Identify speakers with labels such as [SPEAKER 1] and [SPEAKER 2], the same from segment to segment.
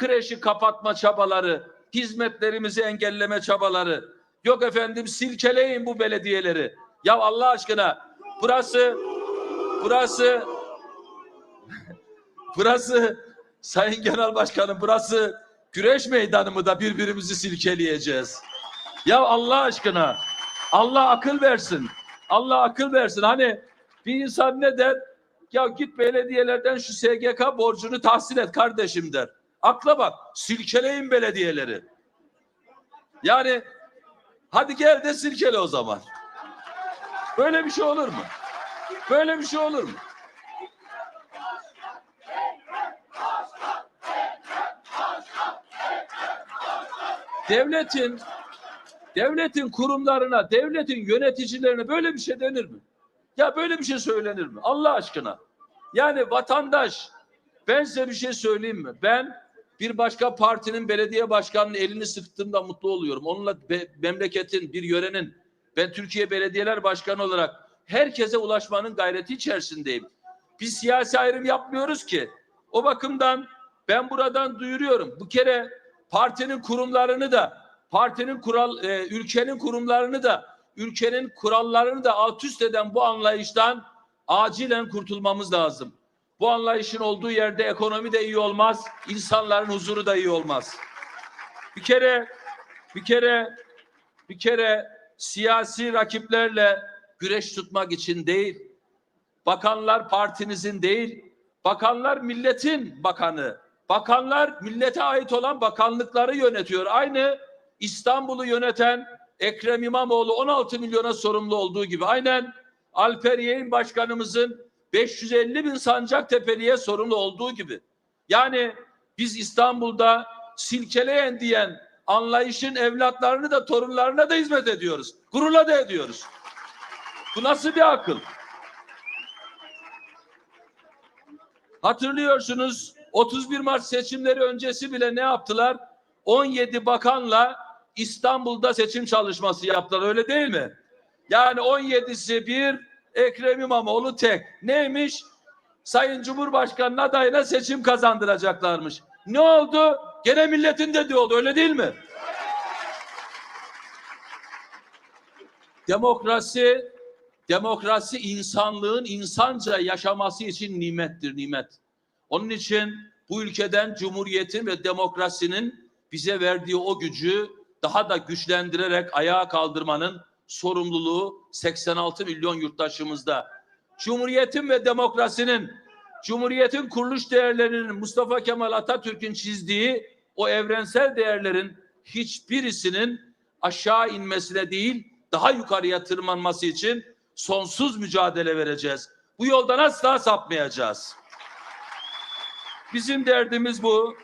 [SPEAKER 1] kreşi kapatma çabaları, hizmetlerimizi engelleme çabaları. Yok efendim silkeleyin bu belediyeleri. Ya Allah aşkına burası burası burası Sayın Genel Başkanım burası güreş meydanı mı da birbirimizi silkeleyeceğiz? Ya Allah aşkına Allah akıl versin. Allah akıl versin. Hani bir insan ne der? Ya git belediyelerden şu SGK borcunu tahsil et kardeşim der. Akla bak. Silkeleyin belediyeleri. Yani hadi gel de silkele o zaman. Böyle bir şey olur mu? Böyle bir şey olur mu? Devletin devletin kurumlarına, devletin yöneticilerine böyle bir şey denir mi? Ya böyle bir şey söylenir mi? Allah aşkına. Yani vatandaş ben size bir şey söyleyeyim mi? Ben bir başka partinin belediye başkanının elini sıktığımda mutlu oluyorum. Onunla be- memleketin, bir yörenin ben Türkiye Belediyeler Başkanı olarak herkese ulaşmanın gayreti içerisindeyim. Biz siyasi ayrım yapmıyoruz ki. O bakımdan ben buradan duyuruyorum. Bu kere partinin kurumlarını da, partinin kural, e, ülkenin kurumlarını da, ülkenin kurallarını da alt üst eden bu anlayıştan acilen kurtulmamız lazım. Bu anlayışın olduğu yerde ekonomi de iyi olmaz, insanların huzuru da iyi olmaz. Bir kere, bir kere, bir kere siyasi rakiplerle güreş tutmak için değil, bakanlar partinizin değil, bakanlar milletin bakanı, bakanlar millete ait olan bakanlıkları yönetiyor. Aynı İstanbul'u yöneten Ekrem İmamoğlu 16 milyona sorumlu olduğu gibi. Aynen Alper Yeğen Başkanımızın 550 bin Sancaktepe'liye sorumlu olduğu gibi. Yani biz İstanbul'da silkeleyen diyen anlayışın evlatlarını da torunlarına da hizmet ediyoruz. Gururla da ediyoruz. Bu nasıl bir akıl? Hatırlıyorsunuz 31 Mart seçimleri öncesi bile ne yaptılar? 17 bakanla İstanbul'da seçim çalışması yaptılar öyle değil mi? Yani 17'si bir Ekrem İmamoğlu tek. Neymiş? Sayın Cumhurbaşkanı adayına seçim kazandıracaklarmış. Ne oldu? Gene milletin dediği oldu öyle değil mi? Demokrasi demokrasi insanlığın insanca yaşaması için nimettir nimet. Onun için bu ülkeden cumhuriyetin ve demokrasinin bize verdiği o gücü daha da güçlendirerek ayağa kaldırmanın sorumluluğu 86 milyon yurttaşımızda. Cumhuriyetin ve demokrasinin, Cumhuriyetin kuruluş değerlerinin Mustafa Kemal Atatürk'ün çizdiği o evrensel değerlerin hiçbirisinin aşağı inmesine değil, daha yukarıya tırmanması için sonsuz mücadele vereceğiz. Bu yoldan asla sapmayacağız. Bizim derdimiz bu.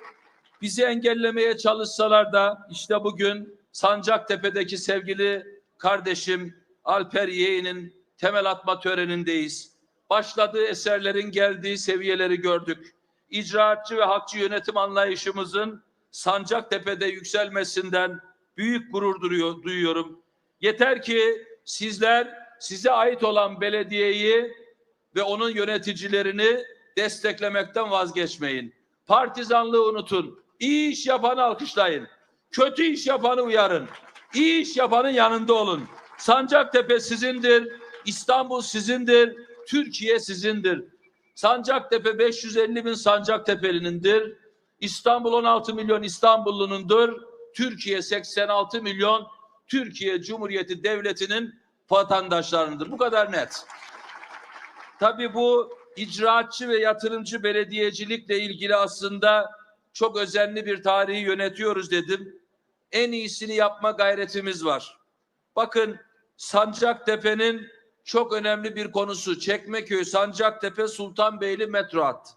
[SPEAKER 1] Bizi engellemeye çalışsalar da işte bugün Sancaktepe'deki sevgili kardeşim Alper Yeğen'in temel atma törenindeyiz. Başladığı eserlerin geldiği seviyeleri gördük. İcraatçı ve hakçı yönetim anlayışımızın Sancaktepe'de yükselmesinden büyük gurur duruyor, duyuyorum. Yeter ki sizler size ait olan belediyeyi ve onun yöneticilerini desteklemekten vazgeçmeyin. Partizanlığı unutun. İyi iş yapanı alkışlayın. Kötü iş yapanı uyarın. İyi iş yapanın yanında olun. Sancaktepe sizindir. İstanbul sizindir. Türkiye sizindir. Sancaktepe 550 bin Sancaktepe'linindir. İstanbul 16 milyon İstanbullunundur. Türkiye 86 milyon Türkiye Cumhuriyeti Devleti'nin vatandaşlarındır. Bu kadar net. Tabii bu icraatçı ve yatırımcı belediyecilikle ilgili aslında çok özenli bir tarihi yönetiyoruz dedim. En iyisini yapma gayretimiz var. Bakın Sancaktepe'nin çok önemli bir konusu Çekmeköy Sancaktepe Sultanbeyli metro hattı.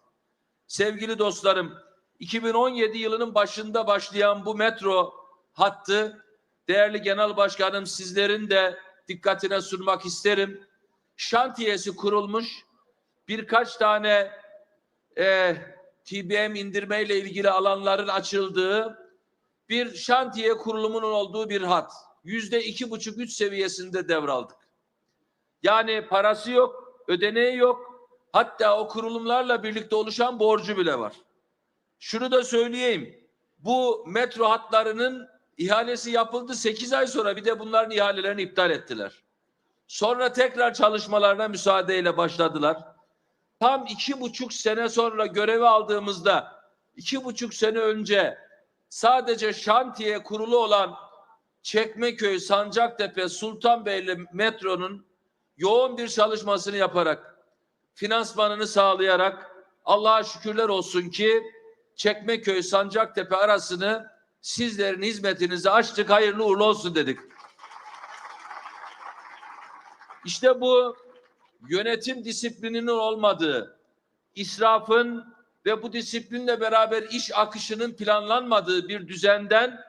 [SPEAKER 1] Sevgili dostlarım 2017 yılının başında başlayan bu metro hattı değerli genel başkanım sizlerin de dikkatine sunmak isterim. Şantiyesi kurulmuş birkaç tane e, TBM indirmeyle ilgili alanların açıldığı bir şantiye kurulumunun olduğu bir hat. Yüzde iki buçuk üç seviyesinde devraldık. Yani parası yok, ödeneği yok. Hatta o kurulumlarla birlikte oluşan borcu bile var. Şunu da söyleyeyim. bu metro hatlarının ihalesi yapıldı 8 ay sonra bir de bunların ihalelerini iptal ettiler. Sonra tekrar çalışmalarına müsaadeyle başladılar. Tam iki buçuk sene sonra görevi aldığımızda iki buçuk sene önce sadece şantiye kurulu olan Çekmeköy, Sancaktepe, Sultanbeyli metronun yoğun bir çalışmasını yaparak, finansmanını sağlayarak Allah'a şükürler olsun ki Çekmeköy, Sancaktepe arasını sizlerin hizmetinize açtık, hayırlı uğurlu olsun dedik. İşte bu yönetim disiplininin olmadığı, israfın ve bu disiplinle beraber iş akışının planlanmadığı bir düzenden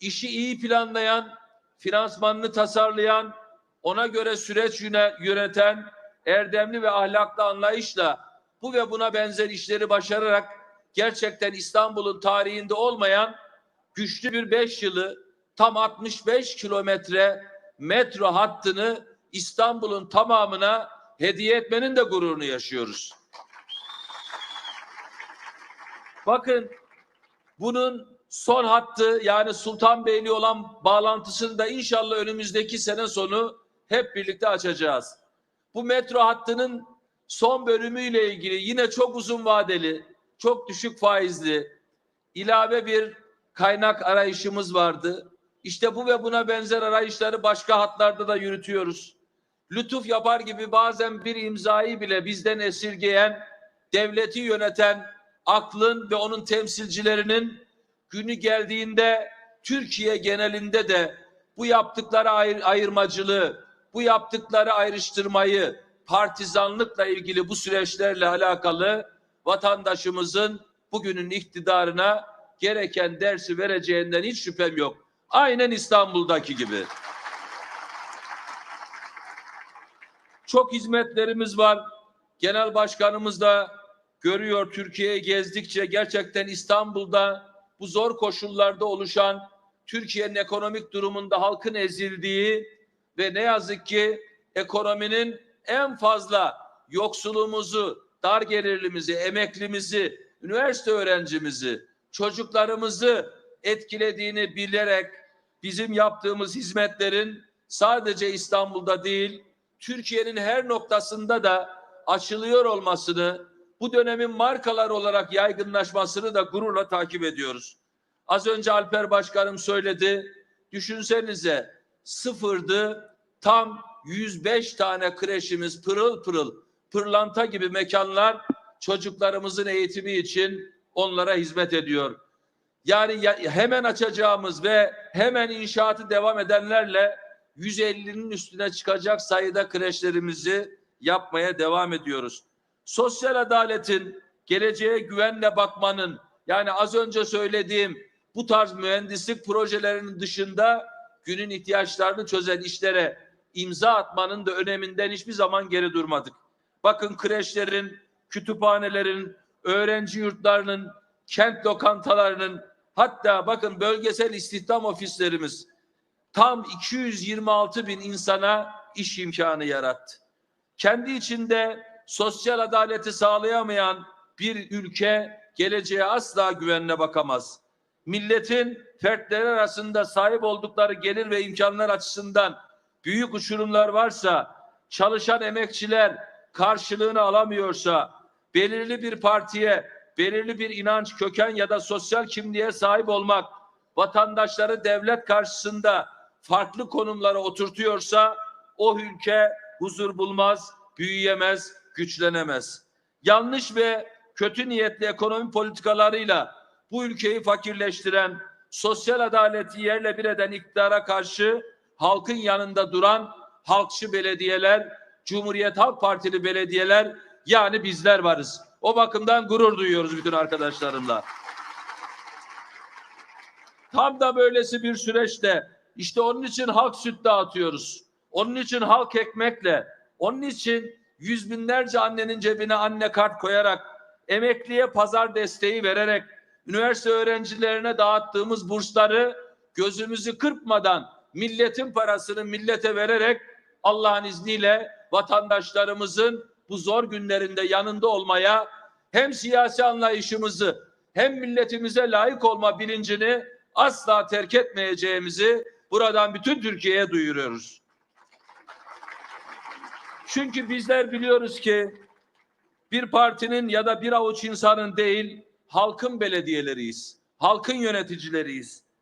[SPEAKER 1] işi iyi planlayan, finansmanını tasarlayan, ona göre süreç yöneten, erdemli ve ahlaklı anlayışla bu ve buna benzer işleri başararak gerçekten İstanbul'un tarihinde olmayan güçlü bir beş yılı tam 65 kilometre metro hattını İstanbul'un tamamına hediye etmenin de gururunu yaşıyoruz. Bakın bunun son hattı yani Sultanbeyli olan bağlantısını da inşallah önümüzdeki sene sonu hep birlikte açacağız. Bu metro hattının son bölümüyle ilgili yine çok uzun vadeli, çok düşük faizli ilave bir kaynak arayışımız vardı. İşte bu ve buna benzer arayışları başka hatlarda da yürütüyoruz. Lütuf yapar gibi bazen bir imzayı bile bizden esirgeyen, devleti yöneten aklın ve onun temsilcilerinin günü geldiğinde Türkiye genelinde de bu yaptıkları ayır, ayırmacılığı, bu yaptıkları ayrıştırmayı, partizanlıkla ilgili bu süreçlerle alakalı vatandaşımızın bugünün iktidarına gereken dersi vereceğinden hiç şüphem yok. Aynen İstanbul'daki gibi. Çok hizmetlerimiz var. Genel başkanımız da görüyor Türkiye'yi gezdikçe gerçekten İstanbul'da bu zor koşullarda oluşan Türkiye'nin ekonomik durumunda halkın ezildiği ve ne yazık ki ekonominin en fazla yoksulluğumuzu, dar gelirlimizi, emeklimizi, üniversite öğrencimizi, çocuklarımızı etkilediğini bilerek bizim yaptığımız hizmetlerin sadece İstanbul'da değil, Türkiye'nin her noktasında da açılıyor olmasını, bu dönemin markalar olarak yaygınlaşmasını da gururla takip ediyoruz. Az önce Alper Başkanım söyledi. Düşünsenize sıfırdı tam 105 tane kreşimiz pırıl pırıl pırlanta gibi mekanlar çocuklarımızın eğitimi için onlara hizmet ediyor. Yani ya- hemen açacağımız ve hemen inşaatı devam edenlerle 150'nin üstüne çıkacak sayıda kreşlerimizi yapmaya devam ediyoruz. Sosyal adaletin, geleceğe güvenle bakmanın, yani az önce söylediğim bu tarz mühendislik projelerinin dışında günün ihtiyaçlarını çözen işlere imza atmanın da öneminden hiçbir zaman geri durmadık. Bakın kreşlerin, kütüphanelerin, öğrenci yurtlarının, kent lokantalarının, hatta bakın bölgesel istihdam ofislerimiz tam 226 bin insana iş imkanı yarattı. Kendi içinde sosyal adaleti sağlayamayan bir ülke geleceğe asla güvenle bakamaz. Milletin fertleri arasında sahip oldukları gelir ve imkanlar açısından büyük uçurumlar varsa, çalışan emekçiler karşılığını alamıyorsa, belirli bir partiye, belirli bir inanç, köken ya da sosyal kimliğe sahip olmak, vatandaşları devlet karşısında farklı konumlara oturtuyorsa, o ülke huzur bulmaz, büyüyemez, güçlenemez. Yanlış ve kötü niyetli ekonomi politikalarıyla bu ülkeyi fakirleştiren, sosyal adaleti yerle bir eden iktidara karşı halkın yanında duran halkçı belediyeler, Cumhuriyet Halk Partili belediyeler yani bizler varız. O bakımdan gurur duyuyoruz bütün arkadaşlarımla. Tam da böylesi bir süreçte işte onun için halk süt dağıtıyoruz. Onun için halk ekmekle, onun için yüz binlerce annenin cebine anne kart koyarak, emekliye pazar desteği vererek, üniversite öğrencilerine dağıttığımız bursları gözümüzü kırpmadan milletin parasını millete vererek Allah'ın izniyle vatandaşlarımızın bu zor günlerinde yanında olmaya hem siyasi anlayışımızı hem milletimize layık olma bilincini asla terk etmeyeceğimizi buradan bütün Türkiye'ye duyuruyoruz. Çünkü bizler biliyoruz ki bir partinin ya da bir avuç insanın değil, halkın belediyeleriyiz. Halkın yöneticileriyiz.